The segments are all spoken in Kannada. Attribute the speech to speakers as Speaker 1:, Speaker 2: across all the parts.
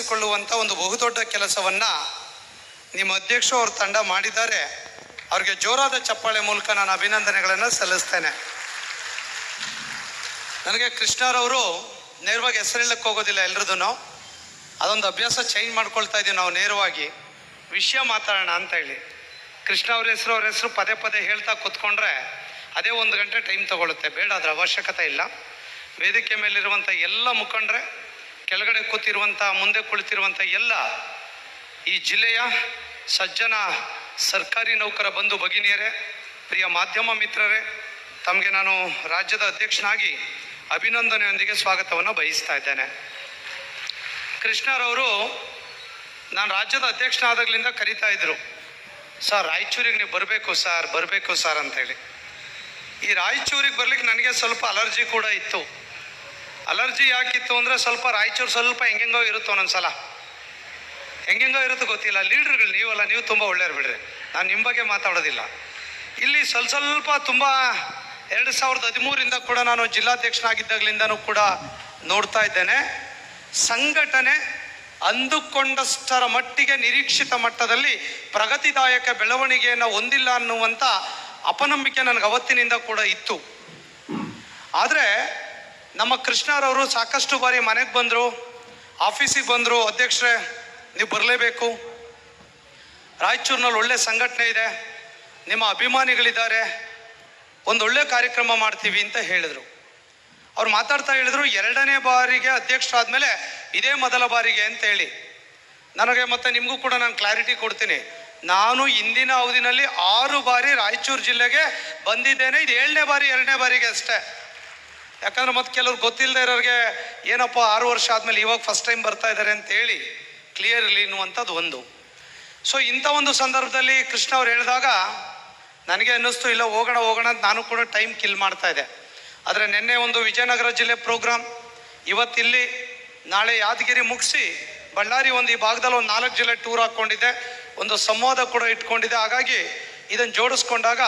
Speaker 1: ತೊಡಗಿಸಿಕೊಳ್ಳುವಂಥ ಒಂದು ಬಹುದೊಡ್ಡ ಕೆಲಸವನ್ನ ನಿಮ್ಮ ಅಧ್ಯಕ್ಷ ಅವ್ರ ತಂಡ ಮಾಡಿದ್ದಾರೆ. ಅವ್ರಿಗೆ ಜೋರಾದ ಚಪ್ಪಾಳೆ ಮೂಲಕ ನಾನು ಅಭಿನಂದನೆಗಳನ್ನು ಸಲ್ಲಿಸ್ತೇನೆ. ನನಗೆ ಕೃಷ್ಣರವರು ನೇರವಾಗಿ ಹೆಸರಿಲ್ಲಕ್ಕೆ ಹೋಗೋದಿಲ್ಲ ಎಲ್ರದೂ ಅದೊಂದು ಅಭ್ಯಾಸ ಚೇಂಜ್ ಮಾಡ್ಕೊಳ್ತಾ ಇದ್ದೀವಿ ನಾವು ನೇರವಾಗಿ. ವಿಷಯ ಮಾತಾಡೋಣ ಅಂತ ಹೇಳಿ. ಕೃಷ್ಣ ಅವ್ರ ಹೆಸರು ಅವ್ರ ಹೆಸರು ಪದೇ ಪದೇ ಹೇಳ್ತಾ ಕೂತ್ಕೊಂಡ್ರೆ ಅದೇ ಒಂದು ಗಂಟೆ ಟೈಮ್ ತಗೊಳುತ್ತೆ. ಬೇಡ, ಅದರ ಅವಶ್ಯಕತೆ ಇಲ್ಲ. ವೇದಿಕೆ ಮೇಲಿರುವಂಥ ಎಲ್ಲ ಮುಖಂಡ್ರೆ ಕೆಳಗಡೆ ಕೂತಿರುವಂಥ ಮುಂದೆ ಕುಳಿತಿರುವಂಥ ಎಲ್ಲ ಈ ಜಿಲ್ಲೆಯ ಸಜ್ಜನ ಸರ್ಕಾರಿ ನೌಕರ ಬಂಧು ಭಗಿನಿಯರೇ, ಪ್ರಿಯ ಮಾಧ್ಯಮ ಮಿತ್ರರೇ, ತಮಗೆ ನಾನು ರಾಜ್ಯದ ಅಧ್ಯಕ್ಷನಾಗಿ ಅಭಿನಂದನೆಯೊಂದಿಗೆ ಸ್ವಾಗತವನ್ನು ಬಯಸ್ತಾ ಇದ್ದೇನೆ. ಕೃಷ್ಣರವರು ನಾನು ರಾಜ್ಯದ ಅಧ್ಯಕ್ಷನಾದಾಗಲಿಂದ ಕರಿತಾ ಇದ್ದರು ಸರ್, ರಾಯಚೂರಿಗೆ ನೀವು ಬರಬೇಕು ಸರ್ ಬರಬೇಕು ಸರ್ ಅಂತೇಳಿ. ಈ ರಾಯಚೂರಿಗೆ ಬರ್ಲಿಕ್ಕೆ ನನಗೆ ಸ್ವಲ್ಪ ಅಲರ್ಜಿ ಕೂಡ ಇತ್ತು. ಅಲರ್ಜಿ ಯಾಕಿತ್ತು ಅಂದರೆ ಸ್ವಲ್ಪ ರಾಯಚೂರು ಸ್ವಲ್ಪ ಹೆಂಗೆಂಗೋ ಇರುತ್ತೋ ಒಂದೊಂದ್ಸಲ. ಹೆಂಗೆಂಗೋ ಇರುತ್ತೆ ಗೊತ್ತಿಲ್ಲ. ಲೀಡ್ರ್ಗಳು ನೀವಲ್ಲ, ನೀವು ತುಂಬ ಒಳ್ಳೆಯವ್ರು ಬಿಡ್ರಿ. ನಾನು ನಿಮ್ಮ ಬಗ್ಗೆ ಮಾತಾಡೋದಿಲ್ಲ. ಇಲ್ಲಿ ಸ್ವಲ್ಪ ಸ್ವಲ್ಪ ತುಂಬ ಎರಡು ಸಾವಿರದ ಹದಿಮೂರಿಂದ ಕೂಡ ನಾನು ಜಿಲ್ಲಾಧ್ಯಕ್ಷನಾಗಿದ್ದಾಗಲಿಂದನೂ ಕೂಡ ನೋಡ್ತಾ ಇದ್ದೇನೆ. ಸಂಘಟನೆ ಅಂದುಕೊಂಡಷ್ಟರ ಮಟ್ಟಿಗೆ ನಿರೀಕ್ಷಿತ ಮಟ್ಟದಲ್ಲಿ ಪ್ರಗತಿದಾಯಕ ಬೆಳವಣಿಗೆಯನ್ನು ಹೊಂದಿಲ್ಲ ಅನ್ನುವಂಥ ಅಪನಂಬಿಕೆ ನನಗೆ ಅವತ್ತಿನಿಂದ ಕೂಡ ಇತ್ತು. ಆದರೆ ನಮ್ಮ ಕೃಷ್ಣರವರು ಸಾಕಷ್ಟು ಬಾರಿ ಮನೆಗೆ ಬಂದರು, ಆಫೀಸಿಗೆ ಬಂದರು. ಅಧ್ಯಕ್ಷರೇ, ನೀವು ಬರಲೇಬೇಕು. ರಾಯಚೂರಿನಲ್ಲಿ ಒಳ್ಳೆ ಸಂಘಟನೆ ಇದೆ. ನಿಮ್ಮ ಅಭಿಮಾನಿಗಳಿದ್ದಾರೆ. ಒಂದು ಒಳ್ಳೆ ಕಾರ್ಯಕ್ರಮ ಮಾಡ್ತೀವಿ ಅಂತ ಹೇಳಿದರು. ಅವ್ರು ಮಾತಾಡ್ತಾ ಹೇಳಿದ್ರು, ಎರಡನೇ ಬಾರಿಗೆ ಅಧ್ಯಕ್ಷರಾದ್ಮೇಲೆ ಇದೇ ಮೊದಲ ಬಾರಿಗೆ ಅಂತ ಹೇಳಿ. ನನಗೆ ಮತ್ತೆ ನಿಮಗೂ ಕೂಡ ನಾನು ಕ್ಲಾರಿಟಿ ಕೊಡ್ತೀನಿ. ನಾನು ಇಂದಿನ ಅವಧಿನಲ್ಲಿ ಆರು ಬಾರಿ ರಾಯಚೂರು ಜಿಲ್ಲೆಗೆ ಬಂದಿದ್ದೇನೆ. ಇದು ಏಳನೇ ಬಾರಿ, ಎರಡನೇ ಬಾರಿಗೆ ಅಷ್ಟೇ. ಯಾಕಂದ್ರೆ ಮತ್ತೆ ಕೆಲವ್ರು ಗೊತ್ತಿಲ್ಲದೆ ಇರೋರಿಗೆ, ಏನಪ್ಪ, ಆರು ವರ್ಷ ಆದಮೇಲೆ ಇವಾಗ ಫಸ್ಟ್ ಟೈಮ್ ಬರ್ತಾ ಇದ್ದಾರೆ ಅಂತ ಹೇಳಿ ಕ್ಲಿಯರ್ ಇರಲಿ ಅನ್ನುವಂಥದ್ದು ಒಂದು. ಸೊ ಇಂಥ ಒಂದು ಸಂದರ್ಭದಲ್ಲಿ ಕೃಷ್ಣ ಅವ್ರು ಹೇಳಿದಾಗ, ನನಗೆ ಅನ್ನಿಸ್ತು, ಇಲ್ಲ, ಹೋಗೋಣ ಹೋಗೋಣ ಅಂತ ನಾನು ಕೂಡ ಟೈಮ್ ಕಿಲ್ ಮಾಡ್ತಾ ಇದ್ದೆ. ಆದರೆ ನಿನ್ನೆ ಒಂದು ವಿಜಯನಗರ ಜಿಲ್ಲೆ ಪ್ರೋಗ್ರಾಮ್ ಇವತ್ತಿಲ್ಲಿ ನಾಳೆ ಯಾದಗಿರಿ ಮುಗಿಸಿ ಬಳ್ಳಾರಿ ಒಂದು ಈ ಭಾಗದಲ್ಲಿ ಒಂದು ನಾಲ್ಕು ಜಿಲ್ಲೆ ಟೂರ್ ಹಾಕ್ಕೊಂಡಿದ್ದೆ. ಒಂದು ಸಂವಾದ ಕೂಡ ಇಟ್ಕೊಂಡಿದ್ದೆ. ಹಾಗಾಗಿ ಇದನ್ನು ಜೋಡಿಸ್ಕೊಂಡಾಗ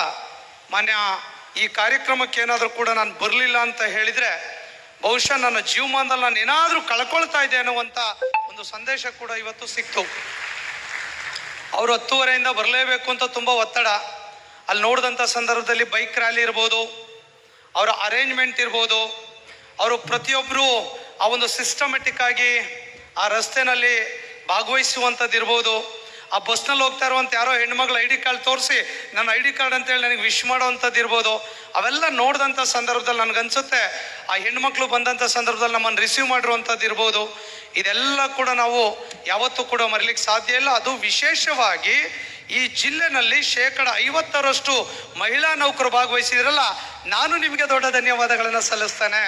Speaker 1: ಮಾನ್ಯ ಈ ಕಾರ್ಯಕ್ರಮಕ್ಕೆ ಏನಾದರೂ ಕೂಡ ನಾನು ಬರಲಿಲ್ಲ ಅಂತ ಹೇಳಿದರೆ ಬಹುಶಃ ನನ್ನ ಜೀವಮಾನದಲ್ಲಿ ನಾನು ಏನಾದರೂ ಕಳ್ಕೊಳ್ತಾ ಇದ್ದೆ ಅನ್ನುವಂಥ ಒಂದು ಸಂದೇಶ ಕೂಡ ಇವತ್ತು ಸಿಕ್ತು. ಅವರು ಹತ್ತುವರೆಯಿಂದ ಬರಲೇಬೇಕು ಅಂತ ತುಂಬ ಒತ್ತಡ. ಅಲ್ಲಿ ನೋಡಿದಂಥ ಸಂದರ್ಭದಲ್ಲಿ ಬೈಕ್ ರ್ಯಾಲಿ ಇರ್ಬೋದು, ಅವರ ಅರೇಂಜ್ಮೆಂಟ್ ಇರ್ಬೋದು, ಅವರು ಪ್ರತಿಯೊಬ್ಬರು ಆ ಒಂದು ಸಿಸ್ಟಮೆಟಿಕ್ ಆಗಿ ಆ ರಸ್ತೆನಲ್ಲಿ ಭಾಗವಹಿಸುವಂಥದ್ದು ಇರ್ಬೋದು ಆ ಬಸ್ನಲ್ಲಿ ಹೋಗ್ತಾ ಇರುವಂಥ ಯಾರೋ ಹೆಣ್ಮಕ್ಳು ಐ ಡಿ ಕಾರ್ಡ್ ತೋರಿಸಿ, ನನ್ನ ಐ ಡಿ ಕಾರ್ಡ್ ಅಂತೇಳಿ ನನಗೆ ವಿಶ್ ಮಾಡೋವಂಥದ್ದು ಇರ್ಬೋದು. ಅವೆಲ್ಲ ನೋಡಿದಂಥ ಸಂದರ್ಭದಲ್ಲಿ ನನಗನ್ಸುತ್ತೆ, ಆ ಹೆಣ್ಮಕ್ಳು ಬಂದಂಥ ಸಂದರ್ಭದಲ್ಲಿ ನಮ್ಮನ್ನು ರಿಸೀವ್ ಮಾಡಿರುವಂಥದ್ದು ಇರ್ಬೋದು. ಇದೆಲ್ಲ ಕೂಡ ನಾವು ಯಾವತ್ತೂ ಕೂಡ ಮರಿಲಿಕ್ಕೆ ಸಾಧ್ಯ ಇಲ್ಲ. ಅದು ವಿಶೇಷವಾಗಿ ಈ ಜಿಲ್ಲೆನಲ್ಲಿ ಶೇಕಡ ಐವತ್ತರಷ್ಟು ಮಹಿಳಾ ನೌಕರು ಭಾಗವಹಿಸಿದ್ರಲ್ಲ, ನಾನು ನಿಮಗೆ ದೊಡ್ಡ ಧನ್ಯವಾದಗಳನ್ನು ಸಲ್ಲಿಸ್ತೇನೆ.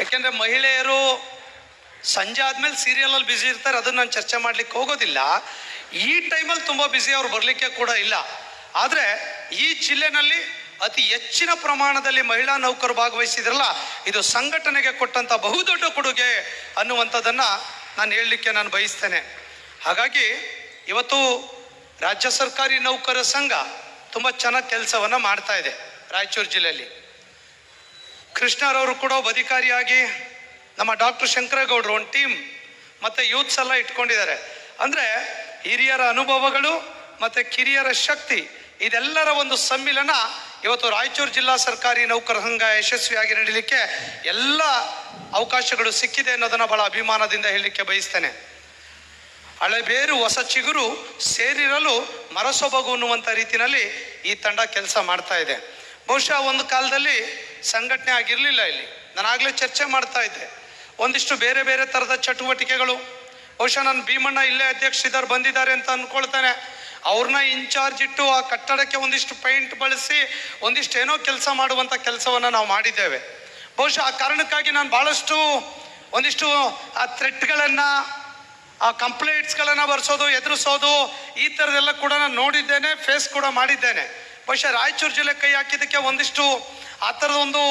Speaker 1: ಯಾಕೆಂದರೆ ಮಹಿಳೆಯರು ಸಂಜೆ ಆದ್ಮೇಲೆ ಸೀರಿಯಲಲ್ಲಿ ಬ್ಯುಸಿ ಇರ್ತಾರೆ, ಅದನ್ನ ನಾನು ಚರ್ಚೆ ಮಾಡ್ಲಿಕ್ಕೆ ಹೋಗೋದಿಲ್ಲ. ಈ ಟೈಮಲ್ಲಿ ತುಂಬ ಬ್ಯುಸಿ ಅವ್ರು ಬರಲಿಕ್ಕೆ ಕೂಡ ಇಲ್ಲ. ಆದರೆ ಈ ಜಿಲ್ಲೆನಲ್ಲಿ ಅತಿ ಹೆಚ್ಚಿನ ಪ್ರಮಾಣದಲ್ಲಿ ಮಹಿಳಾ ನೌಕರು ಭಾಗವಹಿಸಿದ್ರಲ್ಲ, ಇದು ಸಂಘಟನೆಗೆ ಕೊಟ್ಟಂಥ ಬಹುದೊಡ್ಡ ಕೊಡುಗೆ ಅನ್ನುವಂಥದ್ದನ್ನು ನಾನು ಹೇಳಲಿಕ್ಕೆ ನಾನು ಬಯಸ್ತೇನೆ. ಹಾಗಾಗಿ ಇವತ್ತು ರಾಜ್ಯ ಸರ್ಕಾರಿ ನೌಕರ ಸಂಘ ತುಂಬ ಚೆನ್ನಾಗಿ ಕೆಲಸವನ್ನು ಮಾಡ್ತಾ ಇದೆ ರಾಯಚೂರು ಜಿಲ್ಲೆಯಲ್ಲಿ. ಕೃಷ್ಣರವರು ಕೂಡ ಒಬ್ಬ ಅಧಿಕಾರಿಯಾಗಿ ನಮ್ಮ ಡಾಕ್ಟರ್ ಶಂಕರಗೌಡರು ಒಂದು ಟೀಮ್, ಮತ್ತು ಯೂತ್ಸ್ ಎಲ್ಲ ಇಟ್ಕೊಂಡಿದ್ದಾರೆ. ಅಂದರೆ ಹಿರಿಯರ ಅನುಭವಗಳು ಮತ್ತು ಕಿರಿಯರ ಶಕ್ತಿ, ಇದೆಲ್ಲರ ಒಂದು ಸಮ್ಮಿಲನ ಇವತ್ತು ರಾಯಚೂರು ಜಿಲ್ಲಾ ಸರ್ಕಾರಿ ನೌಕರ ಸಂಘ ಯಶಸ್ವಿಯಾಗಿ ನಡೀಲಿಕ್ಕೆ ಎಲ್ಲ ಅವಕಾಶಗಳು ಸಿಕ್ಕಿದೆ ಅನ್ನೋದನ್ನು ಬಹಳ ಅಭಿಮಾನದಿಂದ ಹೇಳಲಿಕ್ಕೆ ಬಯಸ್ತೇನೆ. ಹಳೆಬೇರು ಹೊಸ ಚಿಗುರು ಸೇರಿರಲು ಮರಸೊಬಗು ಅನ್ನುವಂಥ ರೀತಿಯಲ್ಲಿ ಈ ತಂಡ ಕೆಲಸ ಮಾಡ್ತಾ ಇದೆ. ಬಹುಶಃ ಒಂದು ಕಾಲದಲ್ಲಿ ಸಂಘಟನೆ ಆಗಿರಲಿಲ್ಲ ಇಲ್ಲಿ. ನಾನಾಗಲೇ ಚರ್ಚೆ ಮಾಡ್ತಾ ಇದ್ದೆ. ಒಂದಿಷ್ಟು ಬೇರೆ ಬೇರೆ ಥರದ ಚಟುವಟಿಕೆಗಳು. ಬಹುಶಃ ನನ್ನ ಭೀಮಣ್ಣ ಇಲ್ಲೇ ಅಧ್ಯಕ್ಷರಿದ್ದಾರೆ ಬಂದಿದ್ದಾರೆ ಅಂತ ಅಂದ್ಕೊಳ್ತಾನೆ ಅವ್ರನ್ನ ಇನ್ಚಾರ್ಜ್ ಇಟ್ಟು ಆ ಕಟ್ಟಡಕ್ಕೆ ಒಂದಿಷ್ಟು ಪೈಂಟ್ ಬಳಸಿ, ಒಂದಿಷ್ಟು ಏನೋ ಕೆಲಸ ಮಾಡುವಂಥ ಕೆಲಸವನ್ನು ನಾವು ಮಾಡಿದ್ದೇವೆ. ಬಹುಶಃ ಆ ಕಾರಣಕ್ಕಾಗಿ ನಾನು ಭಾಳಷ್ಟು ಒಂದಿಷ್ಟು ಆ ಥ್ರೆಟ್ಗಳನ್ನು ಆ ಕಂಪ್ಲೇಂಟ್ಸ್ಗಳನ್ನು ಬರ್ಸೋದು, ಎದುರಿಸೋದು, ಈ ಥರದೆಲ್ಲ ಕೂಡ ನಾನು ನೋಡಿದ್ದೇನೆ ಫೇಸ್ ಕೂಡ ಮಾಡಿದ್ದೇನೆ. ಬಹುಶಃ ರಾಯಚೂರು ಜಿಲ್ಲೆ ಕೈ ಹಾಕಿದ್ದಕ್ಕೆ ಒಂದಿಷ್ಟು ಆ ಥರದ ಒಂದು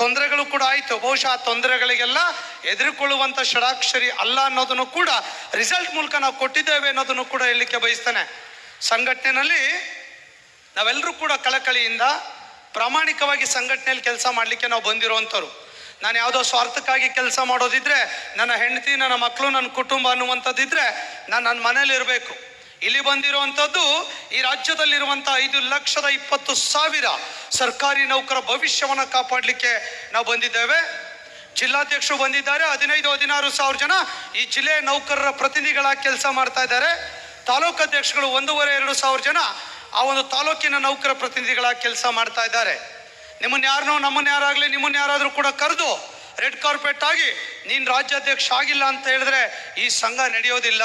Speaker 1: ತೊಂದರೆಗಳು ಕೂಡ ಆಯಿತು. ಬಹುಶಃ ತೊಂದರೆಗಳಿಗೆಲ್ಲ ಎದುರುಕೊಳ್ಳುವಂಥ ಷಡಾಕ್ಷರಿ ಅಲ್ಲ ಅನ್ನೋದನ್ನು ಕೂಡ ರಿಸಲ್ಟ್ ಮೂಲಕ ನಾವು ಕೊಟ್ಟಿದ್ದೇವೆ ಅನ್ನೋದನ್ನು ಕೂಡ ಹೇಳಲಿಕ್ಕೆ ಬಯಸ್ತಾನೆ. ಸಂಘಟನೆಯಲ್ಲಿ ನಾವೆಲ್ಲರೂ ಕೂಡ ಕಳಕಳಿಯಿಂದ ಪ್ರಾಮಾಣಿಕವಾಗಿ ಸಂಘಟನೆಯಲ್ಲಿ ಕೆಲಸ ಮಾಡಲಿಕ್ಕೆ ನಾವು ಬಂದಿರುವಂಥವ್ರು ನಾನು ಯಾವುದೋ ಸ್ವಾರ್ಥಕ್ಕಾಗಿ ಕೆಲಸ ಮಾಡೋದಿದ್ರೆ, ನನ್ನ ಹೆಂಡತಿ, ನನ್ನ ಮಕ್ಕಳು, ನನ್ನ ಕುಟುಂಬ ಅನ್ನುವಂಥದ್ದಿದ್ರೆ, ನಾನು ನನ್ನ ಮನೇಲಿ ಇರಬೇಕು. ಇಲ್ಲಿ ಬಂದಿರುವಂಥದ್ದು ಈ ರಾಜ್ಯದಲ್ಲಿರುವಂಥ ಐದು ಲಕ್ಷದ ಇಪ್ಪತ್ತು ಸಾವಿರ ಸರ್ಕಾರಿ ನೌಕರ ಭವಿಷ್ಯವನ್ನು ಕಾಪಾಡಲಿಕ್ಕೆ ನಾವು ಬಂದಿದ್ದೇವೆ. ಜಿಲ್ಲಾಧ್ಯಕ್ಷರು ಬಂದಿದ್ದಾರೆ. ಹದಿನೈದು, ಹದಿನಾರು ಸಾವಿರ ಜನ ಈ ಜಿಲ್ಲೆಯ ನೌಕರರ ಪ್ರತಿನಿಧಿಗಳಾಗಿ ಕೆಲಸ ಮಾಡ್ತಾ ಇದ್ದಾರೆ. ತಾಲೂಕು ಅಧ್ಯಕ್ಷಗಳು ಒಂದೂವರೆ, ಎರಡು ಸಾವಿರ ಜನ ಆ ಒಂದು ತಾಲೂಕಿನ ನೌಕರ ಪ್ರತಿನಿಧಿಗಳಾಗಿ ಕೆಲಸ ಮಾಡ್ತಾ ಇದ್ದಾರೆ. ನಿಮ್ಮನ್ನ ಯಾರನ್ನೋ ನಮ್ಮನ್ನ ಯಾರಾಗಲಿ, ನಿಮ್ಮನ್ನ ಯಾರಾದರೂ ಕೂಡ ಕರೆದು ರೆಡ್ ಕಾರ್ಪೆಟ್ ಆಗಿ ನೀನು ರಾಜ್ಯಾಧ್ಯಕ್ಷ ಆಗಿಲ್ಲ ಅಂತ ಹೇಳಿದ್ರೆ ಈ ಸಂಘ ನಡೆಯೋದಿಲ್ಲ.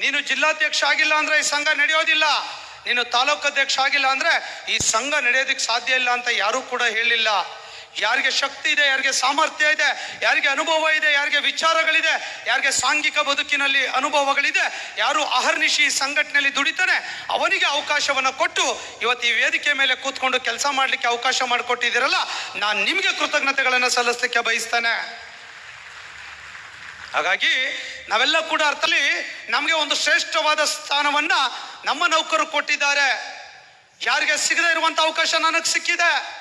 Speaker 1: ನೀನು ಜಿಲ್ಲಾಧ್ಯಕ್ಷ ಆಗಿಲ್ಲ ಅಂದ್ರೆ ಈ ಸಂಘ ನಡೆಯೋದಿಲ್ಲ. ನೀನು ತಾಲೂಕು ಅಧ್ಯಕ್ಷ ಆಗಿಲ್ಲ ಅಂದ್ರೆ ಈ ಸಂಘ ನಡೆಯೋದಕ್ಕೆ ಸಾಧ್ಯ ಇಲ್ಲ ಅಂತ ಯಾರೂ ಕೂಡ ಹೇಳಿಲ್ಲ. ಯಾರಿಗೆ ಶಕ್ತಿ ಇದೆ, ಯಾರಿಗೆ ಸಾಮರ್ಥ್ಯ ಇದೆ, ಯಾರಿಗೆ ಅನುಭವ ಇದೆ, ಯಾರಿಗೆ ವಿಚಾರಗಳಿದೆ, ಯಾರಿಗೆ ಸಾಂಘಿಕ ಬದುಕಿನಲ್ಲಿ ಅನುಭವಗಳಿದೆ, ಯಾರು ಅಹರ್ನಿಶಿ ಸಂಘಟನೆಯಲ್ಲಿ ದುಡಿತಾನೆ, ಅವನಿಗೆ ಅವಕಾಶವನ್ನ ಕೊಟ್ಟು ಇವತ್ತು ಈ ವೇದಿಕೆ ಮೇಲೆ ಕೂತ್ಕೊಂಡು ಕೆಲಸ ಮಾಡಲಿಕ್ಕೆ ಅವಕಾಶ ಮಾಡಿಕೊಟ್ಟಿದ್ದೀರಲ್ಲ, ನಾನು ನಿಮಗೆ ಕೃತಜ್ಞತೆಗಳನ್ನು ಸಲ್ಲಿಸಲಿಕ್ಕೆ ಬಯಸ್ತೇನೆ. ಹಾಗಾಗಿ ನಾವೆಲ್ಲ ಕೂಡ ಅರ್ಥದಲ್ಲಿ ನಮಗೆ ಒಂದು ಶ್ರೇಷ್ಠವಾದ ಸ್ಥಾನವನ್ನ ನಮ್ಮ ನೌಕರು ಕೊಟ್ಟಿದ್ದಾರೆ. ಯಾರಿಗೆ ಸಿಗದೆ ಇರುವಂತ ಅವಕಾಶ ನನಗೆ ಸಿಕ್ಕಿದೆ.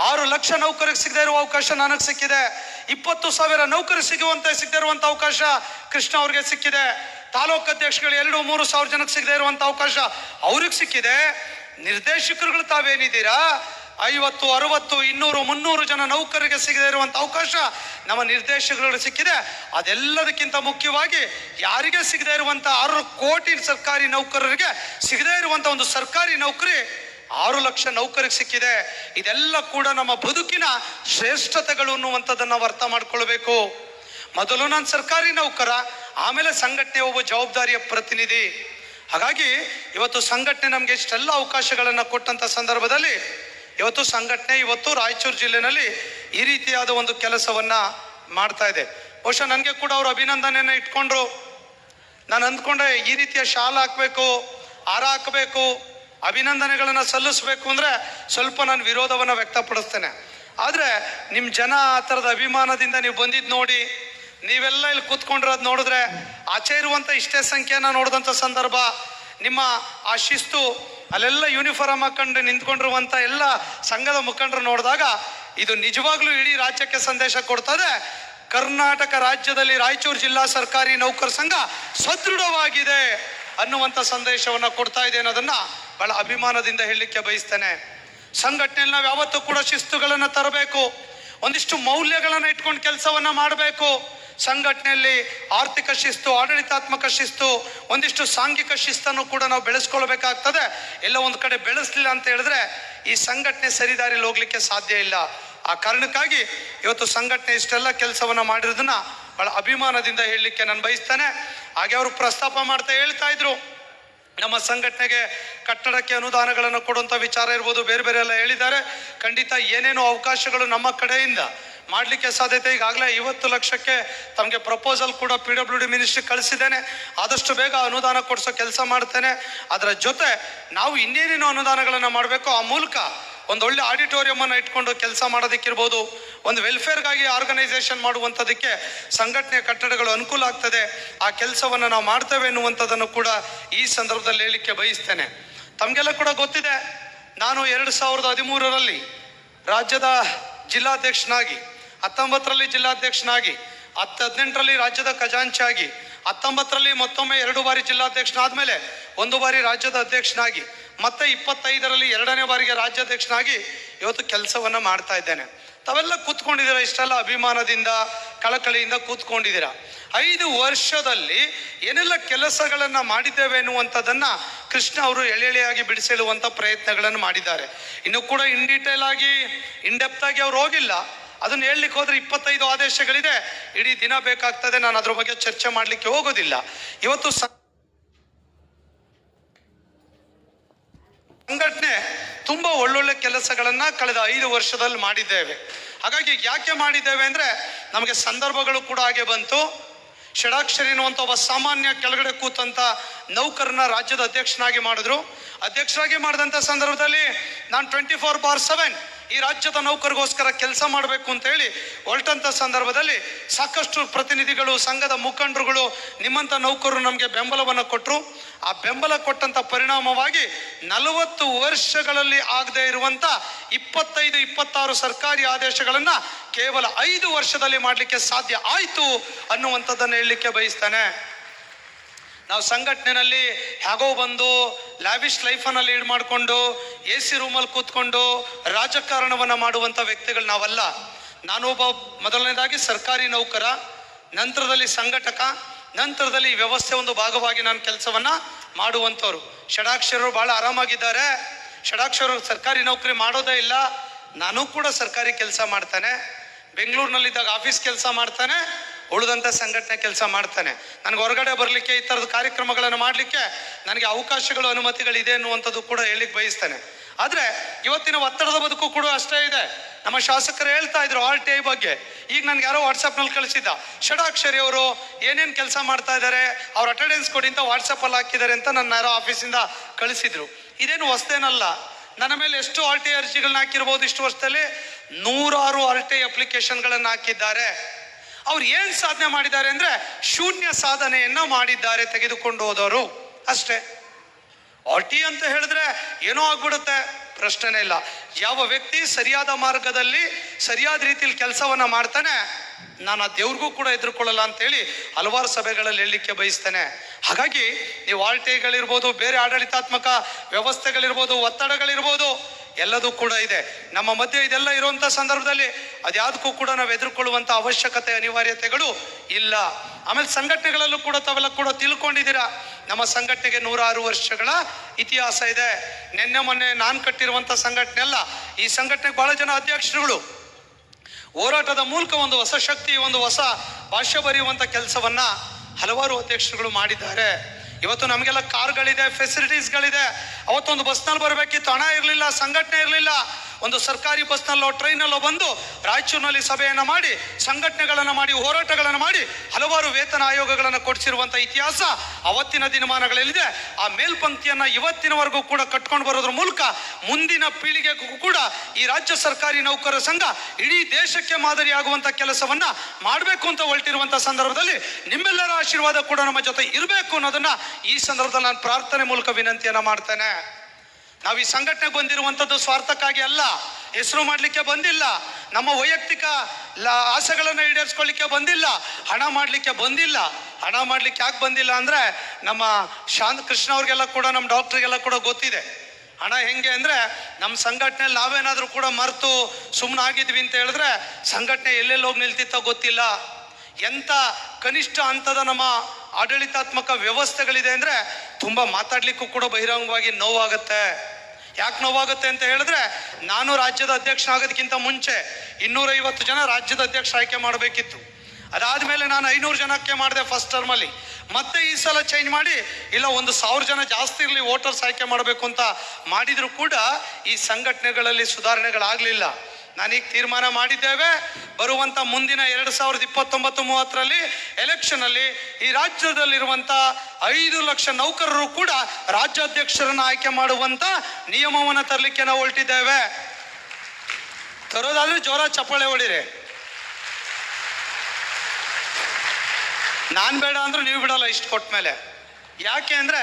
Speaker 1: ಆರು ಲಕ್ಷ ನೌಕರಿಗೆ ಸಿಗದೆ ಇರುವ ಅವಕಾಶ ನನಗೆ ಸಿಕ್ಕಿದೆ. ಇಪ್ಪತ್ತು ಸಾವಿರ ನೌಕರಿ ಸಿಗುವಂತೆ ಸಿಗದೆ ಇರುವಂತ ಅವಕಾಶ ಕೃಷ್ಣ ಅವ್ರಿಗೆ ಸಿಕ್ಕಿದೆ. ತಾಲೂಕು ಅಧ್ಯಕ್ಷಗಳು ಎರಡು, ಮೂರು ಸಾವಿರ ಜನಕ್ಕೆ ಸಿಗದೆ ಇರುವಂತ ಅವಕಾಶ ಅವ್ರಿಗೆ ಸಿಕ್ಕಿದೆ. ನಿರ್ದೇಶಕರುಗಳು ತಾವೇನಿದ್ದೀರಾ? ಐವತ್ತು, ಅರವತ್ತು, ಇನ್ನೂರು, ಮುನ್ನೂರು ಜನ ನೌಕರರಿಗೆ ಸಿಗದೇ ಇರುವಂಥ ಅವಕಾಶ ನಮ್ಮ ನಿರ್ದೇಶಕರು ಸಿಕ್ಕಿದೆ. ಅದೆಲ್ಲದಕ್ಕಿಂತ ಮುಖ್ಯವಾಗಿ ಯಾರಿಗೆ ಸಿಗದೇ ಇರುವಂಥ ಆರು ಕೋಟಿ ಸರ್ಕಾರಿ ನೌಕರರಿಗೆ ಸಿಗದೆ ಇರುವಂಥ ಒಂದು ಸರ್ಕಾರಿ ನೌಕರಿ ಆರು ಲಕ್ಷ ನೌಕರಿಗೆ ಸಿಕ್ಕಿದೆ. ಇದೆಲ್ಲ ಕೂಡ ನಮ್ಮ ಬದುಕಿನ ಶ್ರೇಷ್ಠತೆಗಳು ಅನ್ನುವಂಥದ್ದನ್ನು ನಾವು ಅರ್ಥ ಮಾಡ್ಕೊಳ್ಬೇಕು. ಮೊದಲು ನಾನು ಸರ್ಕಾರಿ ನೌಕರ, ಆಮೇಲೆ ಸಂಘಟನೆ ಒಬ್ಬ ಜವಾಬ್ದಾರಿಯ ಪ್ರತಿನಿಧಿ. ಹಾಗಾಗಿ ಇವತ್ತು ಸಂಘಟನೆ ನಮಗೆ ಇಷ್ಟೆಲ್ಲ ಅವಕಾಶಗಳನ್ನು ಕೊಟ್ಟಂತ ಸಂದರ್ಭದಲ್ಲಿ ಇವತ್ತು ಸಂಘಟನೆ, ಇವತ್ತು ರಾಯಚೂರು ಜಿಲ್ಲೆನಲ್ಲಿ ಈ ರೀತಿಯಾದ ಒಂದು ಕೆಲಸವನ್ನ ಮಾಡ್ತಾ ಇದೆ. ಬಹುಶಃ ನನಗೆ ಕೂಡ ಅವರು ಅಭಿನಂದನೆಯನ್ನು ಇಟ್ಕೊಂಡ್ರು. ನಾನು ಅಂದ್ಕೊಂಡೆ ಈ ರೀತಿಯ ಶಾಲ ಹಾಕಬೇಕು, ಹಾರ ಹಾಕಬೇಕು, ಅಭಿನಂದನೆಗಳನ್ನು ಸಲ್ಲಿಸಬೇಕು ಅಂದರೆ ಸ್ವಲ್ಪ ನಾನು ವಿರೋಧವನ್ನು ವ್ಯಕ್ತಪಡಿಸ್ತೇನೆ. ಆದರೆ ನಿಮ್ಮ ಜನ ಆ ಥರದ ಅಭಿಮಾನದಿಂದ ನೀವು ಬಂದಿದ್ದು ನೋಡಿ, ನೀವೆಲ್ಲ ಇಲ್ಲಿ ಕೂತ್ಕೊಂಡಿರೋದು ನೋಡಿದ್ರೆ ಆಚೆ ಇರುವಂಥ ಇಷ್ಟೇ ಸಂಖ್ಯೆನ ನೋಡಿದಂಥ ಸಂದರ್ಭ, ನಿಮ್ಮ ಆ ಶಿಸ್ತು ಅಲ್ಲೆಲ್ಲ ಯೂನಿಫಾರ್ಮ್ ಹಾಕೊಂಡು ನಿಂತ್ಕೊಂಡಿರುವಂಥ ಎಲ್ಲ ಸಂಘದ ಮುಖಂಡರು ನೋಡಿದಾಗ ಇದು ನಿಜವಾಗ್ಲೂ ಇಡೀ ರಾಜ್ಯಕ್ಕೆ ಸಂದೇಶ ಕೊಡ್ತದೆ. ಕರ್ನಾಟಕ ರಾಜ್ಯದಲ್ಲಿ ರಾಯಚೂರು ಜಿಲ್ಲಾ ಸರ್ಕಾರಿ ನೌಕರ ಸಂಘ ಸದೃಢವಾಗಿದೆ ಅನ್ನುವಂಥ ಸಂದೇಶವನ್ನು ಕೊಡ್ತಾ ಇದೆ ಅನ್ನೋದನ್ನ ಬಹಳ ಅಭಿಮಾನದಿಂದ ಹೇಳಲಿಕ್ಕೆ ಬಯಸ್ತೇನೆ. ಸಂಘಟನೆಯಲ್ಲಿ ನಾವು ಯಾವತ್ತೂ ಕೂಡ ಶಿಸ್ತುಗಳನ್ನು ತರಬೇಕು. ಒಂದಿಷ್ಟು ಮೌಲ್ಯಗಳನ್ನು ಇಟ್ಕೊಂಡು ಕೆಲಸವನ್ನ ಮಾಡಬೇಕು. ಸಂಘಟನೆಯಲ್ಲಿ ಆರ್ಥಿಕ ಶಿಸ್ತು, ಆಡಳಿತಾತ್ಮಕ ಶಿಸ್ತು, ಒಂದಿಷ್ಟು ಸಾಂಘಿಕ ಶಿಸ್ತನ್ನು ಕೂಡ ನಾವು ಬೆಳೆಸ್ಕೊಳ್ಬೇಕಾಗ್ತದೆ. ಎಲ್ಲ ಒಂದು ಕಡೆ ಬೆಳೆಸಲಿಲ್ಲ ಅಂತ ಹೇಳಿದ್ರೆ ಈ ಸಂಘಟನೆ ಸರಿದಾರಿಲಿ ಹೋಗ್ಲಿಕ್ಕೆ ಸಾಧ್ಯ ಇಲ್ಲ. ಆ ಕಾರಣಕ್ಕಾಗಿ ಇವತ್ತು ಸಂಘಟನೆ ಇಷ್ಟೆಲ್ಲ ಕೆಲಸವನ್ನ ಮಾಡಿರೋದನ್ನ ಬಹಳ ಅಭಿಮಾನದಿಂದ ಹೇಳಲಿಕ್ಕೆ ನಾನು ಬಯಸ್ತೇನೆ. ಹಾಗೆ ಅವರು ಪ್ರಸ್ತಾಪ ಮಾಡ್ತಾ ಹೇಳ್ತಾ ಇದ್ರು. ನಮ್ಮ ಸಂಘಟನೆಗೆ ಕಟ್ಟಡಕ್ಕೆ ಅನುದಾನಗಳನ್ನು ಕೊಡುವಂಥ ವಿಚಾರ ಇರ್ಬೋದು, ಬೇರೆ ಬೇರೆ ಎಲ್ಲ ಹೇಳಿದ್ದಾರೆ. ಖಂಡಿತ ಏನೇನು ಅವಕಾಶಗಳು ನಮ್ಮ ಕಡೆಯಿಂದ ಮಾಡಲಿಕ್ಕೆ ಸಾಧ್ಯತೆ ಈಗಾಗಲೇ ಐವತ್ತು ಲಕ್ಷಕ್ಕೆ ತಮಗೆ ಪ್ರಪೋಸಲ್ ಕೂಡ ಪಿ ಡಬ್ಲ್ಯೂ ಡಿ ಮಿನಿಸ್ಟ್ರಿ ಕಳಿಸಿದ್ದೇನೆ. ಆದಷ್ಟು ಬೇಗ ಅನುದಾನ ಕೊಡಿಸೋ ಕೆಲಸ ಮಾಡ್ತೇನೆ. ಅದರ ಜೊತೆ ನಾವು ಇನ್ನೇನೇನು ಅನುದಾನಗಳನ್ನು ಮಾಡಬೇಕು ಆ ಮೂಲಕ ಒಂದೊಳ್ಳೆ ಆಡಿಟೋರಿಯಂ ಅನ್ನು ಇಟ್ಕೊಂಡು ಕೆಲಸ ಮಾಡೋದಕ್ಕಿರ್ಬೋದು. ಒಂದು ವೆಲ್ಫೇರ್ಗಾಗಿ ಆರ್ಗನೈಸೇಷನ್ ಮಾಡುವಂಥದ್ದಕ್ಕೆ ಸಂಘಟನೆ ಕಟ್ಟಡಗಳು ಅನುಕೂಲ ಆಗ್ತದೆ. ಆ ಕೆಲಸವನ್ನು ನಾವು ಮಾಡ್ತೇವೆ ಎನ್ನುವಂಥದ್ದನ್ನು ಕೂಡ ಈ ಸಂದರ್ಭದಲ್ಲಿ ಹೇಳಲಿಕ್ಕೆ ಬಯಸ್ತೇನೆ. ತಮಗೆಲ್ಲ ಕೂಡ ಗೊತ್ತಿದೆ. ನಾನು ಎರಡು ಸಾವಿರದ ಹದಿಮೂರರಲ್ಲಿ ರಾಜ್ಯದ ಜಿಲ್ಲಾಧ್ಯಕ್ಷನಾಗಿ ಹತ್ತೊಂಬತ್ತರಲ್ಲಿ ಜಿಲ್ಲಾಧ್ಯಕ್ಷನಾಗಿ ಹತ್ತು ಹದಿನೆಂಟರಲ್ಲಿ ರಾಜ್ಯದ ಖಜಾಂಚಿ ಹತ್ತೊಂಬತ್ತರಲ್ಲಿ ಮತ್ತೊಮ್ಮೆ ಎರಡು ಬಾರಿ ಜಿಲ್ಲಾಧ್ಯಕ್ಷನಾದ್ಮೇಲೆ ಒಂದು ಬಾರಿ ರಾಜ್ಯದ ಅಧ್ಯಕ್ಷನಾಗಿ, ಮತ್ತೆ ಇಪ್ಪತ್ತೈದರಲ್ಲಿ ಎರಡನೇ ಬಾರಿಗೆ ರಾಜ್ಯಾಧ್ಯಕ್ಷನಾಗಿ ಇವತ್ತು ಕೆಲಸವನ್ನ ಮಾಡ್ತಾ ಇದ್ದೇನೆ. ತಾವೆಲ್ಲ ಕೂತ್ಕೊಂಡಿದ್ದೀರಾ? ಇಷ್ಟೆಲ್ಲ ಅಭಿಮಾನದಿಂದ, ಕಳಕಳಿಯಿಂದ ಕೂತ್ಕೊಂಡಿದ್ದೀರಾ? ಐದು ವರ್ಷದಲ್ಲಿ ಏನೆಲ್ಲ ಕೆಲಸಗಳನ್ನ ಮಾಡಿದ್ದೇವೆ ಎನ್ನುವಂಥದ್ದನ್ನು ಕೃಷ್ಣ ಅವರು ಎಳೆಳೆಯಾಗಿ ಎಳೆಯಾಗಿ ಬಿಡಿಸೇಳುವಂಥ ಪ್ರಯತ್ನಗಳನ್ನು ಮಾಡಿದ್ದಾರೆ. ಇನ್ನು ಕೂಡ ಇನ್ ಡೀಟೇಲ್ ಆಗಿ ಇನ್ ಡೆಪ್ತ್ ಆಗಿ ಅವ್ರು ಹೋಗಿಲ್ಲ. ಅದನ್ನ ಹೇಳಲಿಕ್ಕೆ ಹೋದ್ರೆ ಇಪ್ಪತ್ತೈದು ಆದೇಶಗಳಿದೆ. ಇಡೀ ದಿನ ಬೇಕಾಗ್ತದೆ, ನಾನು ಅದ್ರ ಬಗ್ಗೆ ಚರ್ಚೆ ಮಾಡಲಿಕ್ಕೆ ಹೋಗೋದಿಲ್ಲ. ಇವತ್ತು ಸಂಘಟನೆ ತುಂಬಾ ಒಳ್ಳೊಳ್ಳೆ ಕೆಲಸಗಳನ್ನ ಕಳೆದ ಐದು ವರ್ಷದಲ್ಲಿ ಮಾಡಿದ್ದೇವೆ. ಹಾಗಾಗಿ ಯಾಕೆ ಮಾಡಿದ್ದೇವೆ ಅಂದ್ರೆ, ನಮಗೆ ಸಂದರ್ಭಗಳು ಕೂಡ ಹಾಗೆ ಬಂತು. ಷಡಾಕ್ಷರಿ ಅನ್ನುವಂಥ ಒಬ್ಬ ಸಾಮಾನ್ಯ ಕೆಳಗಡೆ ಕೂತಂತ ನೌಕರನ ರಾಜ್ಯದ ಅಧ್ಯಕ್ಷನಾಗಿ ಮಾಡಿದ್ರು. ಅಧ್ಯಕ್ಷರಾಗಿ ಮಾಡಿದಂಥ ಸಂದರ್ಭದಲ್ಲಿ ನಾನು ಟ್ವೆಂಟಿ ಫೋರ್ ಬಾರ್ ಸೆವೆನ್ ಈ ರಾಜ್ಯದ ನೌಕರಿಗೋಸ್ಕರ ಕೆಲಸ ಮಾಡಬೇಕು ಅಂತ ಹೇಳಿ ಹೊರಟಂತ ಸಂದರ್ಭದಲ್ಲಿ ಸಾಕಷ್ಟು ಪ್ರತಿನಿಧಿಗಳು, ಸಂಘದ ಮುಖಂಡರುಗಳು ನಿಮ್ಮಂಥ ನೌಕರರು ನಮಗೆ ಬೆಂಬಲವನ್ನು ಕೊಟ್ಟರು ಆ ಬೆಂಬಲ ಕೊಟ್ಟಂತ ಪರಿಣಾಮವಾಗಿ ನಲವತ್ತು ವರ್ಷಗಳಲ್ಲಿ ಆಗದೆ ಇರುವಂತ ಇಪ್ಪತ್ತೈದು, ಇಪ್ಪತ್ತಾರು ಸರ್ಕಾರಿ ಆದೇಶಗಳನ್ನು ಕೇವಲ ಐದು ವರ್ಷದಲ್ಲಿ ಮಾಡಲಿಕ್ಕೆ ಸಾಧ್ಯ ಆಯಿತು ಅನ್ನುವಂಥದ್ದನ್ನು ಹೇಳಲಿಕ್ಕೆ ಬಯಸ್ತಾನೆ. ನಾವು ಸಂಘಟನೆಯಲ್ಲಿ ಹೇಗೋ ಬಂದು ಲ್ಯಾವಿಶ್ ಲೈಫನ್ನು ಲೀಡ್ ಮಾಡಿಕೊಂಡು ಎ ಸಿ ರೂಮಲ್ಲಿ ಕೂತ್ಕೊಂಡು, ರಾಜಕಾರಣವನ್ನು ಮಾಡುವಂಥ ವ್ಯಕ್ತಿಗಳು ನಾವಲ್ಲ. ನಾನು ಒಬ್ಬ ಮೊದಲನೇದಾಗಿ ಸರ್ಕಾರಿ ನೌಕರ, ನಂತರದಲ್ಲಿ ಸಂಘಟಕ, ನಂತರದಲ್ಲಿ ವ್ಯವಸ್ಥೆ ಒಂದು ಭಾಗವಾಗಿ ನಾನು ಕೆಲಸವನ್ನ ಮಾಡುವಂಥವ್ರು. ಷಡಾಕ್ಷರರು ಭಾಳ ಆರಾಮಾಗಿದ್ದಾರೆ. ಷಡಾಕ್ಷರರು ಸರ್ಕಾರಿ ನೌಕರಿ ಮಾಡೋದೇ ಇಲ್ಲ. ನಾನು ಕೂಡ ಸರ್ಕಾರಿ ಕೆಲಸ ಮಾಡ್ತಾನೆ. ಬೆಂಗಳೂರಿನಲ್ಲಿದ್ದಾಗ ಆಫೀಸ್ ಕೆಲಸ ಮಾಡ್ತಾನೆ. ಉಳಿದಂಥ ಸಂಘಟನೆ ಕೆಲಸ ಮಾಡ್ತಾನೆ. ನನಗೆ ಹೊರಗಡೆ ಬರಲಿಕ್ಕೆ ಈ ಥರದ ಕಾರ್ಯಕ್ರಮಗಳನ್ನು ಮಾಡಲಿಕ್ಕೆ ನನಗೆ ಅವಕಾಶಗಳು ಅನುಮತಿಗಳು ಇದೆ ಅನ್ನುವಂಥದ್ದು ಕೂಡ ಹೇಳಿಕ್ ಬಯಸ್ತಾನೆ. ಆದರೆ ಇವತ್ತಿನ ಒತ್ತಡದ ಬದುಕು ಕೂಡ ಅಷ್ಟೇ ಇದೆ. ನಮ್ಮ ಶಾಸಕರು ಹೇಳ್ತಾ ಇದ್ರು ಆರ್ ಟಿ ಐ ಬಗ್ಗೆ. ಈಗ ನನ್ಗೆ ಯಾರೋ ವಾಟ್ಸಪ್ನಲ್ಲಿ ಕಳಿಸಿದ್ದ, ಷಡಾಕ್ಷರಿ ಅವರು ಏನೇನು ಕೆಲಸ ಮಾಡ್ತಾ ಇದ್ದಾರೆ ಅವ್ರ ಅಟೆಂಡೆನ್ಸ್ ಕೊಡಿ ಅಂತ ವಾಟ್ಸಪ್ಪಲ್ಲಿ ಹಾಕಿದ್ದಾರೆ ಅಂತ ನನ್ನ ಯಾರೋ ಆಫೀಸಿಂದ ಕಳಿಸಿದ್ರು. ಇದೇನು ಹೊಸ್ತೇನಲ್ಲ ನನ್ನ ಮೇಲೆ ಎಷ್ಟು ಆರ್ ಟಿ ಅರ್ಜಿಗಳನ್ನ ಹಾಕಿರ್ಬೋದು ಇಷ್ಟು ವರ್ಷದಲ್ಲಿ ನೂರಾರು ಆರ್ ಟಿ ಅಪ್ಲಿಕೇಶನ್ಗಳನ್ನು ಹಾಕಿದ್ದಾರೆ. ಅವ್ರು ಏನ್ ಸಾಧನೆ ಮಾಡಿದ್ದಾರೆ ಅಂದ್ರೆ ಶೂನ್ಯ ಸಾಧನೆಯನ್ನ ಮಾಡಿದ್ದಾರೆ ತೆಗೆದುಕೊಂಡು ಹೋದವರು. ಅಷ್ಟೇ. ಆರ್ಟಿ ಅಂತ ಹೇಳಿದ್ರೆ ಏನೋ ಆಗ್ಬಿಡುತ್ತೆ, ಪ್ರಶ್ನೆನೇ ಇಲ್ಲ. ಯಾವ ವ್ಯಕ್ತಿ ಸರಿಯಾದ ಮಾರ್ಗದಲ್ಲಿ ಸರಿಯಾದ ರೀತಿಯಲ್ಲಿ ಕೆಲಸವನ್ನ ಮಾಡ್ತಾನೆ, ನಾನು ಆ ದೇವ್ರಿಗೂ ಕೂಡ ಎದುರುಕೊಳ್ಳಲ್ಲ ಅಂತೇಳಿ ಹಲವಾರು ಸಭೆಗಳಲ್ಲಿ ಹೇಳಲಿಕ್ಕೆ ಬಯಸ್ತೇನೆ. ಹಾಗಾಗಿ ನೀವು ಆಳ್ಟೆಗಳಿರ್ಬೋದು ಬೇರೆ ಆಡಳಿತಾತ್ಮಕ ವ್ಯವಸ್ಥೆಗಳಿರ್ಬೋದು, ಒತ್ತಡಗಳಿರ್ಬೋದು ಎಲ್ಲದೂ ಕೂಡ ಇದೆ. ನಮ್ಮ ಮಧ್ಯೆ ಇದೆಲ್ಲ ಇರುವಂಥ ಸಂದರ್ಭದಲ್ಲಿ ಅದ್ಯಾವುದಕ್ಕೂ ಕೂಡ ನಾವು ಎದುರ್ಕೊಳ್ಳುವಂಥ ಅವಶ್ಯಕತೆ, ಅನಿವಾರ್ಯತೆಗಳು ಇಲ್ಲ. ಆಮೇಲೆ ಸಂಘಟನೆಗಳಲ್ಲೂ ಕೂಡ ತಾವೆಲ್ಲ ಕೂಡ ತಿಳ್ಕೊಂಡಿದ್ದೀರಾ? ನಮ್ಮ ಸಂಘಟನೆಗೆ ನೂರಾರು ವರ್ಷಗಳ ಇತಿಹಾಸ ಇದೆ. ನಿನ್ನೆ ಮೊನ್ನೆ ನಾನು ಕಟ್ಟಿರುವಂಥ ಸಂಘಟನೆ ಅಲ್ಲ, ಈ ಸಂಘಟನೆಗೆ ಬಹಳ ಜನ ಅಧ್ಯಕ್ಷರುಗಳು. ಹೋರಾಟದ ಮೂಲಕ ಒಂದು ಹೊಸ ಶಕ್ತಿ, ಒಂದು ಹೊಸ ಭಾಷೆ ಬರೆಯುವಂಥ ಕೆಲಸವನ್ನ ಹಲವಾರು ಅಧ್ಯಕ್ಷರುಗಳು ಮಾಡಿದ್ದಾರೆ. ಇವತ್ತು ನಮಗೆಲ್ಲ ಕಾರ್ಗಳಿದೆ ಫೆಸಿಲಿಟೀಸ್ಗಳಿದೆ ಅವತ್ತೊಂದು ಬಸ್ನಲ್ಲಿ ಬರಬೇಕಿತ್ತು. ಹಣ ಇರಲಿಲ್ಲ ಸಂಘಟನೆ ಇರಲಿಲ್ಲ. ಒಂದು ಸರ್ಕಾರಿ ಬಸ್ನಲ್ಲೋ ಟ್ರೈನಲ್ಲೋ ಬಂದು ರಾಯಚೂರಿನಲ್ಲಿ ಸಭೆಯನ್ನು ಮಾಡಿ, ಸಂಘಟನೆಗಳನ್ನು ಮಾಡಿ, ಹೋರಾಟಗಳನ್ನು ಮಾಡಿ, ಹಲವಾರು ವೇತನ ಆಯೋಗಗಳನ್ನು ಕೊಡಿಸಿರುವಂಥ ಇತಿಹಾಸ ಅವತ್ತಿನ ದಿನಮಾನಗಳಲ್ಲಿದೆ. ಆ ಮೇಲ್ಪಂಕ್ತಿಯನ್ನು ಇವತ್ತಿನವರೆಗೂ ಕೂಡ ಕಟ್ಕೊಂಡು ಬರೋದ್ರ ಮೂಲಕ ಮುಂದಿನ ಪೀಳಿಗೆಗೂ ಕೂಡ ಈ ರಾಜ್ಯ ಸರ್ಕಾರಿ ನೌಕರರ ಸಂಘ ಇಡೀ ದೇಶಕ್ಕೆ ಮಾದರಿಯಾಗುವಂಥ ಕೆಲಸವನ್ನ ಮಾಡಬೇಕು ಅಂತ ಹೊರಟಿರುವಂಥ ಸಂದರ್ಭದಲ್ಲಿ ನಿಮ್ಮೆಲ್ಲರ ಆಶೀರ್ವಾದ ಕೂಡ ನಮ್ಮ ಜೊತೆ ಇರಬೇಕು ಅನ್ನೋದನ್ನ ಈ ಸಂದರ್ಭದಲ್ಲಿ ನಾನು ಪ್ರಾರ್ಥನೆ ಮೂಲಕ ವಿನಂತಿಯನ್ನ ಮಾಡ್ತೇನೆ. ನಾವು ಈ ಸಂಘಟನೆಗೆ ಬಂದಿರುವಂಥದ್ದು ಸ್ವಾರ್ಥಕ್ಕಾಗಿ ಅಲ್ಲ, ಹೆಸರು ಮಾಡಲಿಕ್ಕೆ ಬಂದಿಲ್ಲ, ನಮ್ಮ ವೈಯಕ್ತಿಕ ಆಸೆಗಳನ್ನು ಈಡೇರಿಸ್ಕೊಳ್ಳಿಕ್ಕೆ ಬಂದಿಲ್ಲ, ಹಣ ಮಾಡಲಿಕ್ಕೆ ಬಂದಿಲ್ಲ. ಹಣ ಮಾಡಲಿಕ್ಕೆ ಯಾಕೆ ಬಂದಿಲ್ಲ ಅಂದರೆ ನಮ್ಮ ಶಾಂತ ಕೃಷ್ಣ ಅವ್ರಿಗೆಲ್ಲ ಕೂಡ, ನಮ್ಮ ಡಾಕ್ಟ್ರಿಗೆಲ್ಲ ಕೂಡ ಗೊತ್ತಿದೆ. ಹಣ ಹೆಂಗೆ ಅಂದರೆ ನಮ್ಮ ಸಂಘಟನೆಯಲ್ಲಿ ನಾವೇನಾದರೂ ಕೂಡ ಮರೆತು ಸುಮ್ಮನಾಗಿದ್ವಿ ಅಂತ ಹೇಳಿದ್ರೆ ಸಂಘಟನೆ ಎಲ್ಲೆಲ್ಲಿ ಹೋಗಿ ನಿಲ್ತಿತ್ತೋ ಗೊತ್ತಿಲ್ಲ. ಎಂಥ ಕನಿಷ್ಠ ಹಂತದ ನಮ್ಮ ಆಡಳಿತಾತ್ಮಕ ವ್ಯವಸ್ಥೆಗಳಿದೆ ಅಂದರೆ ತುಂಬ ಮಾತಾಡಲಿಕ್ಕೂ ಕೂಡ ಬಹಿರಂಗವಾಗಿ ನೋವಾಗುತ್ತೆ. ಯಾಕೆ ನೋವಾಗುತ್ತೆ ಅಂತ ಹೇಳಿದ್ರೆ, ನಾನು ರಾಜ್ಯದ ಅಧ್ಯಕ್ಷನಾಗೋದಕ್ಕಿಂತ ಮುಂಚೆ ಇನ್ನೂರೈವತ್ತು ಜನ ರಾಜ್ಯದ ಅಧ್ಯಕ್ಷ ಆಯ್ಕೆ ಮಾಡಬೇಕಿತ್ತು. ಅದಾದಮೇಲೆ ನಾನು ಐನೂರು ಜನಕ್ಕೆ ಮಾಡಿದೆ ಫಸ್ಟ್ ಟರ್ಮಲ್ಲಿ ಮತ್ತೆ ಈ ಸಲ ಚೇಂಜ್ ಮಾಡಿ, ಇಲ್ಲ ಒಂದು ಸಾವಿರ ಜನ ಜಾಸ್ತಿ ಇರಲಿ ವೋಟರ್ಸ್ ಆಯ್ಕೆ ಮಾಡಬೇಕು ಅಂತ ಮಾಡಿದರೂ ಕೂಡ ಈ ಸಂಘಟನೆಗಳಲ್ಲಿ ಸುಧಾರಣೆಗಳಾಗಲಿಲ್ಲ. ನಾನೀಗ ತೀರ್ಮಾನ ಮಾಡಿದ್ದೇವೆ. ಬರುವಂತ ಮುಂದಿನ ಎರಡು ಸಾವಿರದ ಇಪ್ಪತ್ತೊಂಬತ್ತು ಮೂವತ್ತರಲ್ಲಿ ಎಲೆಕ್ಷನಲ್ಲಿ ಈ ರಾಜ್ಯದಲ್ಲಿರುವಂತ ಐದು ಲಕ್ಷ ನೌಕರರು ಕೂಡ ರಾಜ್ಯಾಧ್ಯಕ್ಷರನ್ನು ಆಯ್ಕೆ ಮಾಡುವಂತ ನಿಯಮವನ್ನು ತರಲಿಕ್ಕೆ ನಾವು ಹೊರಟಿದ್ದೇವೆ. ತರೋದಾದ್ರೆ ಜೋರ ಚಪ್ಪಾಳೆ ಹೊಡಿರಿ. ನಾನು ಬೇಡ ಅಂದ್ರೆ ನೀವು ಬಿಡಲ್ಲ ಇಷ್ಟು ಕೊಟ್ಟ ಮೇಲೆ. ಯಾಕೆ ಅಂದ್ರೆ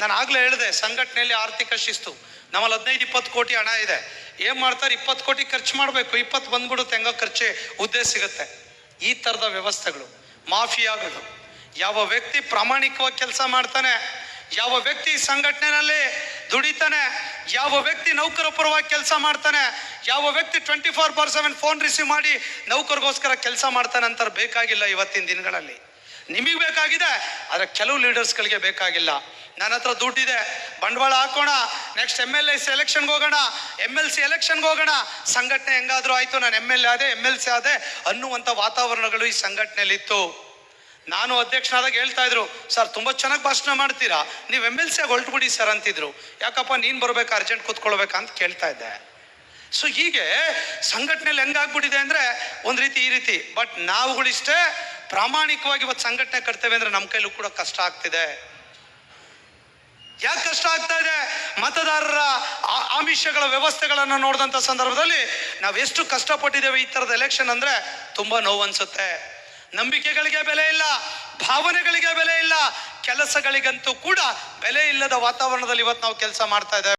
Speaker 1: ನಾನು ಆಗಲೇ ಹೇಳಿದೆ, ಸಂಘಟನೆಯಲ್ಲಿ ಆರ್ಥಿಕ ಶಿಸ್ತು. ನಮ್ಮಲ್ಲಿ ಹದಿನೈದು, ಇಪ್ಪತ್ತು ಕೋಟಿ ಹಣ ಇದೆ. ಏನ್ ಮಾಡ್ತಾರೆ? ಇಪ್ಪತ್ತು ಕೋಟಿ ಖರ್ಚು ಮಾಡಬೇಕು. ಇಪ್ಪತ್ತು ಬಂದ್ಬಿಡುತ್ತೆ. ಹೆಂಗೋ ಖರ್ಚೆ ಹುದ್ದೆ ಸಿಗುತ್ತೆ. ಈ ಥರದ ವ್ಯವಸ್ಥೆಗಳು, ಮಾಫಿಯಾಗಳು. ಯಾವ ವ್ಯಕ್ತಿ ಪ್ರಾಮಾಣಿಕವಾಗಿ ಕೆಲಸ ಮಾಡ್ತಾನೆ, ಯಾವ ವ್ಯಕ್ತಿ ಸಂಘಟನೆಯಲ್ಲಿ ದುಡಿತಾನೆ, ಯಾವ ವ್ಯಕ್ತಿ ನೌಕರ ಪರವಾಗಿ ಕೆಲಸ ಮಾಡ್ತಾನೆ, ಯಾವ ವ್ಯಕ್ತಿ twenty four bar seven phone receive ಮಾಡಿ ನೌಕರಿಗೋಸ್ಕರ ಕೆಲಸ ಮಾಡ್ತಾನೆ ಅಂತಾರೆ ಬೇಕಾಗಿಲ್ಲ ಇವತ್ತಿನ ದಿನಗಳಲ್ಲಿ. ನಿಮಗೆ ಬೇಕಾಗಿದೆ, ಆದರೆ ಕೆಲವು ಲೀಡರ್ಸ್ಗಳಿಗೆ ಬೇಕಾಗಿಲ್ಲ. ನನ್ನ ಹತ್ರ ದುಡ್ಡಿದೆ ಬಂಡವಾಳ ಹಾಕೋಣ. ನೆಕ್ಸ್ಟ್ ಎಂ ಎಲ್ ಎ ಎಲೆಕ್ಷನ್ಗೆ ಹೋಗೋಣ. ಎಂ ಎಲ್ ಸಿ ಎಲೆಕ್ಷನ್ಗೆ ಹೋಗೋಣ. ಸಂಘಟನೆ ಹೆಂಗಾದರೂ ಆಯ್ತು. ನಾನು ಎಂ ಎಲ್ ಎ ಆದೆ ಎಂ ಎಲ್ ಸಿ ಆದೆ ಅನ್ನುವಂಥ ವಾತಾವರಣಗಳು ಈ ಸಂಘಟನೆಯಲ್ಲಿತ್ತು. ನಾನು ಅಧ್ಯಕ್ಷನಾದಾಗ ಹೇಳ್ತಾ ಇದ್ರು, ಸರ್, ತುಂಬ ಚೆನ್ನಾಗಿ ಭಾಷಣ ಮಾಡ್ತೀರಾ? ನೀವು ಎಂ ಎಲ್ ಸಿ ಆಗಿ ಹೊರಟುಬಿಡಿ ಸರ್ ಅಂತಿದ್ರು. ಯಾಕಪ್ಪ, ನೀನು ಬರಬೇಕು? ಅರ್ಜೆಂಟ್ ಕೂತ್ಕೊಳ್ಬೇಕಾ ಅಂತ ಕೇಳ್ತಾ ಇದ್ದೆ. ಸೊ ಹೀಗೆ ಸಂಘಟನೆಯಲ್ಲಿ ಹೆಂಗಾಗ್ಬಿಟ್ಟಿದೆ ಅಂದ್ರೆ ಒಂದು ರೀತಿ ಈ ರೀತಿ. ಬಟ್ ನಾವುಗಳಿಷ್ಟೇ ಪ್ರಾಮಾಣಿಕವಾಗಿ ಇವತ್ತು ಸಂಘಟನೆ ಕಟ್ತೇವೆ ಅಂದ್ರೆ ನಮ್ಮ ಕೈಲೂ ಕೂಡ ಕಷ್ಟ ಆಗ್ತಿದೆ. ಯಾಕೆ ಕಷ್ಟ ಆಗ್ತಾ ಇದೆ? ಮತದಾರರ ಆಮಿಷಗಳ ವ್ಯವಸ್ಥೆಗಳನ್ನು ನೋಡಿದಂಥ ಸಂದರ್ಭದಲ್ಲಿ ನಾವು ಎಷ್ಟು ಕಷ್ಟಪಟ್ಟಿದ್ದೇವೆ ಈ ಥರದ ಎಲೆಕ್ಷನ್ ಅಂದರೆ ತುಂಬ ನೋವು ಅನ್ಸುತ್ತೆ ನಂಬಿಕೆಗಳಿಗೆ ಬೆಲೆ ಇಲ್ಲ, ಭಾವನೆಗಳಿಗೆ ಬೆಲೆ ಇಲ್ಲ, ಕೆಲಸಗಳಿಗಂತೂ ಕೂಡ ಬೆಲೆ ಇಲ್ಲದ ವಾತಾವರಣದಲ್ಲಿ ಇವತ್ತು ನಾವು ಕೆಲಸ ಮಾಡ್ತಾ ಇದ್ದೇವೆ.